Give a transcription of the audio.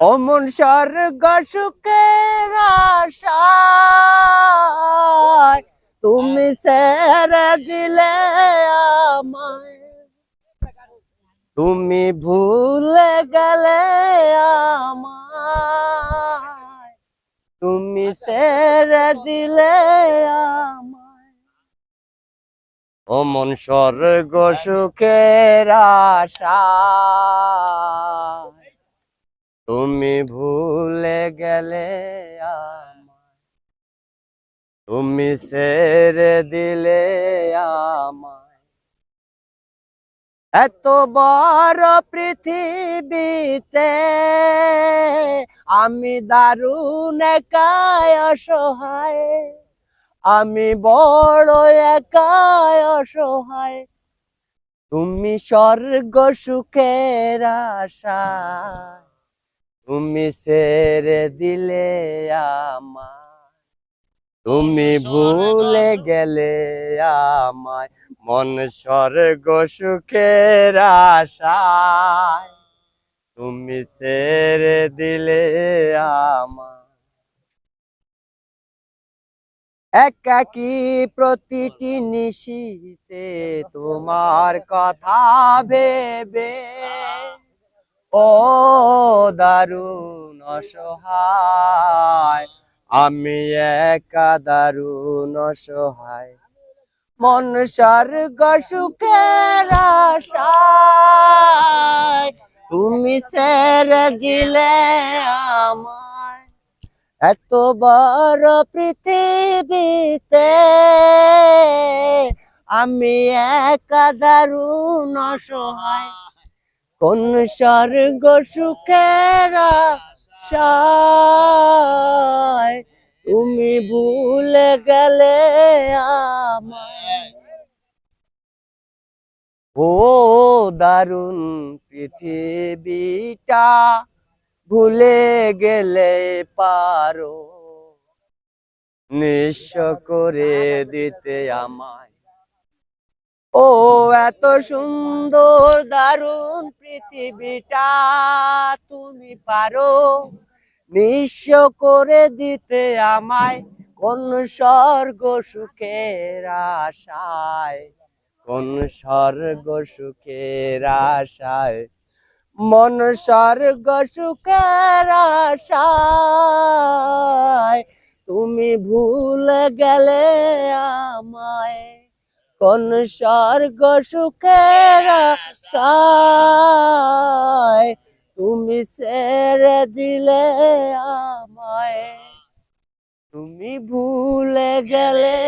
অমন স্বর্গ সুখের আশায় তুমি সেরে দিলে আমায়। তুমি ভুলে গেলে আমায়। তুমি সেরে দিলে আমায়। অমন স্বর্গ সুখের আশায় তুমি ভুলে গেলে তুমি ছেড়ে দিলে আমায়। এত বড় পৃথিবীতে আমি দারুণ একাই অসহায়। আমি বড় একাই অসহায়। তুমি স্বর্গ সুখের আশায়। তুমি ছেড়ে দিলে আমায়। তুমি ভুলে গেলে আমায়। মন স্বর্গ সুখের আশায়। তুমি ছেড়ে দিলে আমায়। একাকি প্রতিটি নিশিতে তোমার কথা ভেবে ও দারুণ অসহায়, আমি একা দারুণ অসহায়। মন স্বর্গ সুখের তুমি ছেড়ে দিলে আমায়। এত বড় পৃথিবীতে আমি একা দারুণ অসহায়। কোন স্বর্গ সুখের আশায়? তুমি ভুলে গেলে আমায়। ও দারুণ পৃথিবীটা, ভুলে গেলে পারো। নিঃস্ব করে দিতে আমায়। ও এত সুন্দর দারুণ পৃথিবীটা তুমি পারো নিঃস্ব করে দিতে আমায় কোন স্বর্গ সুখের আশায়? কোন স্বর্গ সুখের আশায়? মন স্বর্গ সুখের আশায়? তুমি ভুল গেলে কোন স্বর্গ সুখের তুমি ছেড়ে দিলে আমায়। তুমি ভুলে গেলে